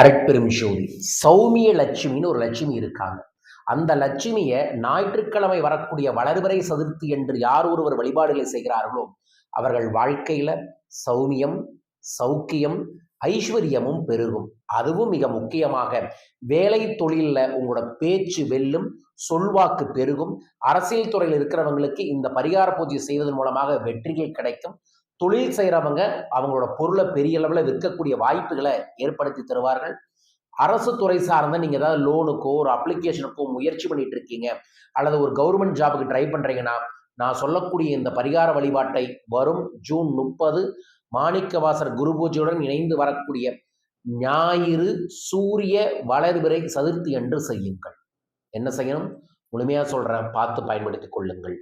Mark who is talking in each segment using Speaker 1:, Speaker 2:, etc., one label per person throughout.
Speaker 1: அரட்பெரும் ஜோதி சௌமிய லட்சுமின்னு ஒரு லட்சுமி இருக்காங்க. அந்த லட்சுமியை ஞாயிற்றுக்கிழமை வரக்கூடிய வளர்வரை சதுர்த்தி என்று யார் ஒருவர் வழிபாடுகளை செய்கிறார்களோ அவர்கள் வாழ்க்கையில சௌமியம் சௌக்கியம் ஐஸ்வர்யமும் பெருகும். அதுவும் மிக முக்கியமாக வேலை தொழிலில் உங்களோட பேச்சு வெல்லும் சொல்வாக்கு பெருகும். அரசியல் துறையில் இருக்கிறவங்களுக்கு இந்த பரிகார பூஜை செய்வதன் மூலமாக வெற்றிகள் கிடைக்கும். தொழில் செய்கிறவங்க அவங்களோட பொருளை பெரிய அளவில் விற்கக்கூடிய வாய்ப்புகளை ஏற்படுத்தி தருவார்கள். அரசு துறை சார்ந்த நீங்கள் ஏதாவது லோனுக்கோ ஒரு அப்ளிகேஷனுக்கோ முயற்சி பண்ணிட்டு இருக்கீங்க அல்லது ஒரு கவர்மெண்ட் ஜாபுக்கு ட்ரை பண்ணுறீங்கன்னா நான் சொல்லக்கூடிய இந்த பரிகார வழிபாட்டை வரும் ஜூன் முப்பது மாணிக்கவாசர் குரு பூஜையுடன் இணைந்து வரக்கூடிய ஞாயிறு சூரிய வளர்பிறை சதுர்த்தி என்று செய்யுங்கள். என்ன செய்யணும்? முழுமையாக சொல்கிறேன் பார்த்து பயன்படுத்திக் கொள்ளுங்கள்.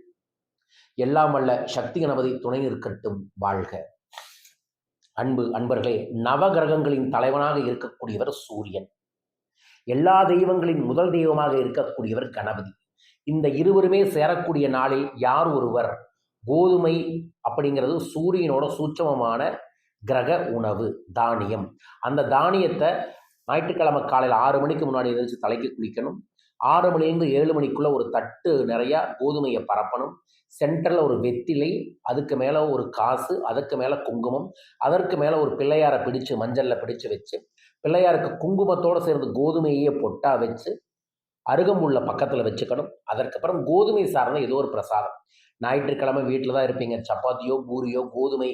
Speaker 1: எல்லாம் வல்ல சக்தி கணபதி துணை நிற்கட்டும் வாழ்க. அன்பு அன்பர்களே நவகிரகங்களின் தலைவனாக இருக்கக்கூடியவர் சூரியன். எல்லா தெய்வங்களின் முதல் தெய்வமாக இருக்கக்கூடியவர் கணபதி. இந்த இருவருமே சேரக்கூடிய நாளில் யார் ஒருவர்? கோதுமை அப்படிங்கிறது சூரியனோட சூட்சமமான கிரக உணவு தானியம். அந்த தானியத்தை ஞாயிற்றுக்கிழமை காலையில் ஆறு மணிக்கு முன்னாடி எழுந்திரிச்சு தலைக்கு குளிக்கணும். ஆறு மணிலேருந்து ஏழு மணிக்குள்ளே ஒரு தட்டு நிறையா கோதுமையை பரப்பணும். சென்டரில் ஒரு வெத்திலை அதுக்கு மேலே ஒரு காசு அதுக்கு மேலே குங்குமம் அதற்கு மேலே ஒரு பிள்ளையாரை பிடிச்சு மஞ்சளில் பிடிச்சு வச்சு பிள்ளையாருக்கு குங்குமத்தோடு சேர்ந்து கோதுமையே பொட்டா வச்சு அருகம்புள்ள பக்கத்தில் வச்சுக்கணும். அதற்கப்புறம் கோதுமை சார்ந்த ஏதோ ஒரு பிரசாதம். ஞாயிற்றுக்கிழமை வீட்டில் தான் இருப்பீங்க. சப்பாத்தியோ பூரியோ கோதுமை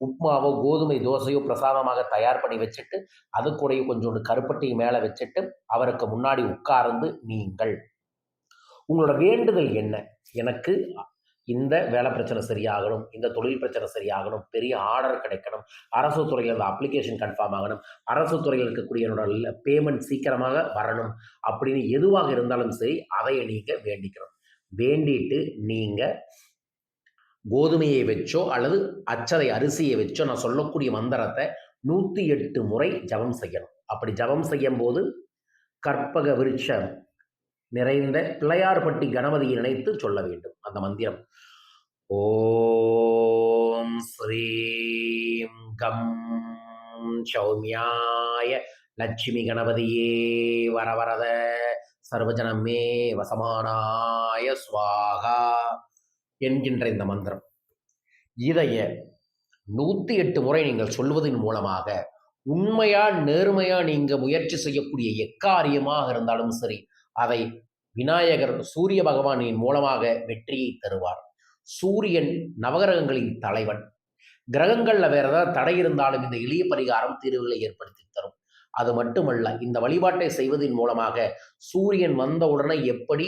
Speaker 1: உப்மாவோ கோதுமை தோசையோ பிரசாதமாக தயார் பண்ணி வச்சுட்டு அது கூடயும் கொஞ்சோண்டு கருப்பட்டியை மேலே வச்சுட்டு அவருக்கு முன்னாடி உட்கார்ந்து நீங்கள். உங்களோட வேண்டுதல் என்ன? எனக்கு இந்த வேலை பிரச்சனை சரியாகணும் இந்த தொழில் பிரச்சனை சரியாகணும் பெரிய ஆர்டர் கிடைக்கணும் அரசு துறையில் அந்த அப்ளிகேஷன் கன்ஃபார்ம் ஆகணும் அரசு துறையில் இருக்கக்கூடிய என்னோட பேமெண்ட் சீக்கிரமாக வரணும் அப்படின்னு எதுவாக இருந்தாலும் சரி அதை நீங்கள் வேண்டிக்கணும். வேண்டிட்டு நீங்கள் கோதுமையை வச்சோ அல்லது அச்சதை அரிசியை வச்சோ நான் சொல்லக்கூடிய மந்திரத்தை நூற்றி எட்டு முறை ஜபம் செய்யணும். அப்படி ஜபம் செய்யும் போது கற்பக விருட்சம் நிறைந்த பிள்ளையார்பட்டி கணபதியை நினைத்து சொல்ல வேண்டும். அந்த மந்திரம் ஓம் ஸ்ரீம் கம் சௌமியாய லட்சுமி கணபதியே வரவரத சர்வஜனமே வசமானாய சுவாகா. என்கின்ற இந்த மந்திரம். இதைய நூற்றி எட்டு முறை நீங்கள் சொல்வதன் மூலமாக உண்மையா நேர்மையா நீங்க முயற்சி செய்யக்கூடிய எக்காரியமாக இருந்தாலும் சரி அதை விநாயகர் சூரிய பகவானின் மூலமாக வெற்றியை தருவார். சூரியன் நவகிரகங்களின் தலைவன். கிரகங்கள்ல வேற ஏதாவது தடை இருந்தாலும் இந்த எளிய பரிகாரம் தீர்வுகளை ஏற்படுத்தி தரும். அது மட்டுமல்ல இந்த வழிபாட்டை செய்வதன் மூலமாக சூரியன் வந்த உடனே எப்படி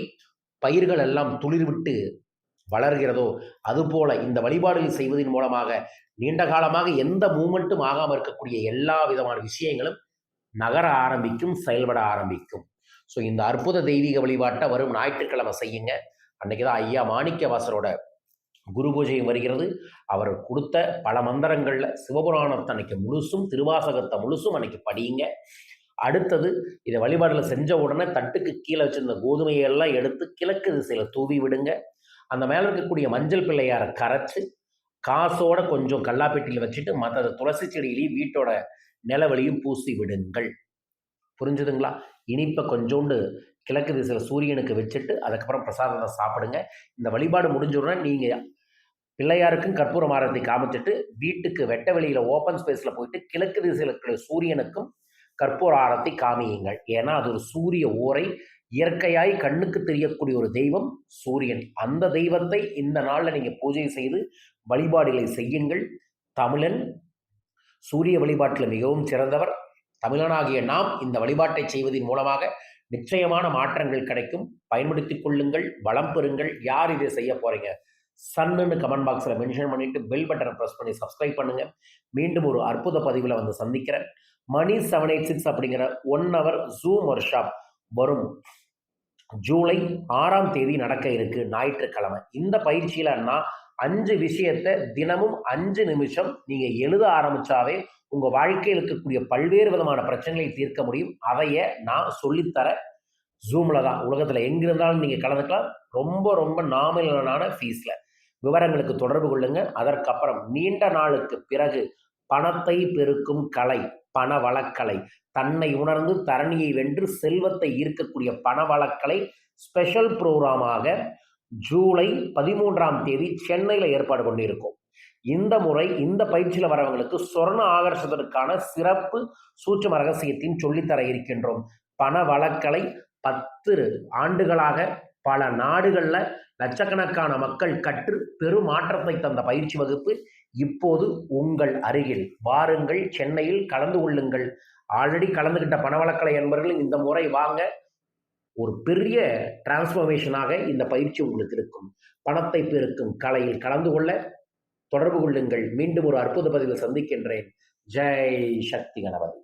Speaker 1: பயிர்கள் எல்லாம் துளிர்விட்டு வளர்கிறதோ அதுபோல இந்த வழிபாடுகள் செய்வதன் மூலமாக நீண்ட காலமாக எந்த மூமெண்ட்டும் ஆகாமல் இருக்கக்கூடிய எல்லா விதமான விஷயங்களும் நகர ஆரம்பிக்கும் செயல்பட ஆரம்பிக்கும். ஸோ இந்த அற்புத தெய்வீக வழிபாட்டை வரும் ஞாயிற்றுக்கிழமை செய்யுங்க. அன்னைக்கு தான் ஐயா மாணிக்கவாசரோட குரு பூஜையும் வருகிறது. அவர் கொடுத்த பல மந்திரங்களில் சிவபுராணத்தை அன்னைக்கு முழுசும் திருவாசகத்தை முழுசும் அன்னைக்கு படியுங்க. அடுத்தது இதை வழிபாடில் செஞ்ச உடனே தட்டுக்கு கீழே வச்சிருந்த கோதுமையெல்லாம் எடுத்து கிழக்கு திசையில் தூவி விடுங்க. அந்த மேலே இருக்கக்கூடிய மஞ்சள் பிள்ளையாரை கரைச்சி காசோட கொஞ்சம் கல்லாப்பெட்டியில் வச்சுட்டு மற்ற துளசி செடியிலையும் வீட்டோட நிலவழியும் பூசி விடுங்கள். புரிஞ்சுதுங்களா? இனிப்பை கொஞ்சோண்டு கிழக்கு திசையில் சூரியனுக்கு வச்சுட்டு அதுக்கப்புறம் பிரசாதத்தை சாப்பிடுங்க. இந்த வழிபாடு முடிஞ்சோடனே நீங்கள் பிள்ளையாருக்கும் கற்பூர மாரத்தை காமிச்சிட்டு வீட்டுக்கு வெட்ட வெளியில் ஓப்பன் ஸ்பேஸில் போயிட்டு கிழக்கு திசையில் இருக்கிற சூரியனுக்கும் கற்பூர ஆரத்தை காமியுங்கள். ஏன்னா அது ஒரு சூரிய ஓரை இயற்கையாய் கண்ணுக்கு தெரியக்கூடிய ஒரு தெய்வம் சூரியன். அந்த தெய்வத்தை இந்த நாளில் நீங்கள் பூஜை செய்து வழிபாடுகளை செய்யுங்கள். தமிழன் சூரிய வழிபாட்டில் மிகவும் சிறந்தவர். தமிழனாகிய நாம் இந்த வழிபாட்டை செய்வதன் மூலமாக நிச்சயமான மாற்றங்கள் கிடைக்கும். பயன்படுத்திக் கொள்ளுங்கள் வளம் பெறுங்கள். யார் இதை செய்ய போகிறீங்க சன்னுன்னு கமெண்ட் பாக்ஸில் மென்ஷன் பண்ணிவிட்டு பெல் பட்டனை ப்ரெஸ் பண்ணி சப்ஸ்கிரைப் பண்ணுங்கள் மீண்டும் ஒரு அற்புத பதிவில் வந்து சந்திக்கிறேன். மணி செவன் எயிட் சிக்ஸ் அப்படிங்கிற one hour zoom workshop வரும். ஜூலை ஆறாம் தேதி நடக்க இருக்கு ஞாயிற்றுக்கிழமை. இந்த பயிற்சியிலன்னா நான் அஞ்சு விஷயத்தை தினமும் அஞ்சு நிமிஷம் நீங்க எழுத ஆரம்பிச்சாவே உங்க வாழ்க்கையில் இருக்கக்கூடிய பல்வேறு விதமான பிரச்சனைகளை தீர்க்க முடியும். அதைய நான் சொல்லித்தர ஜூம்ல தான். உலகத்துல எங்கிருந்தாலும் நீங்க கலந்துக்கலாம். ரொம்ப ரொம்ப நாமினலான ஃபீஸ்ல விவரங்களுக்கு தொடர்பு கொள்ளுங்க. அதற்கப்புறம் நீண்ட நாளுக்கு பிறகு பணத்தை பெருக்கும் கலை. பண வழக்கலை தன்னை உணர்ந்து தரணியை வென்று செல்வத்தை ஈர்க்கக்கூடிய பண வழக்கலை ஸ்பெஷல் ப்ரோக்ராமாக ஜூலை பதிமூன்றாம் தேதி சென்னையில் ஏற்பாடு கொண்டிருக்கும் இந்த முறை இந்த பயிற்சியில் வரவங்களுக்கு சொர்ண ஆகர்ஷத்திற்கான சிறப்பு சூட்சம ரகசியத்தையும் சொல்லித்தர இருக்கின்றோம். பண வழக்கலை பத்து ஆண்டுகளாக பல நாடுகளில் லட்சக்கணக்கான மக்கள் கற்று பெரும் மாற்றத்தை தந்த பயிற்சி வகுப்பு இப்போது உங்கள் அருகில். வாருங்கள் சென்னையில் கலந்து கொள்ளுங்கள். ஆல்ரெடி கலந்துகிட்ட பணவளக்கலை என்பவர்கள் இந்த முறை வாங்க. ஒரு பெரிய டிரான்ஸ்ஃபர்மேஷனாக இந்த பயிற்சி உங்களுக்கு இருக்கும். பணத்தை பெருக்கும் கலையில் கலந்து கொள்ள தொடர்பு கொள்ளுங்கள். மீண்டும் ஒரு அற்புத பதிவில் சந்திக்கின்றேன். ஜெய் சக்தி கணபதி.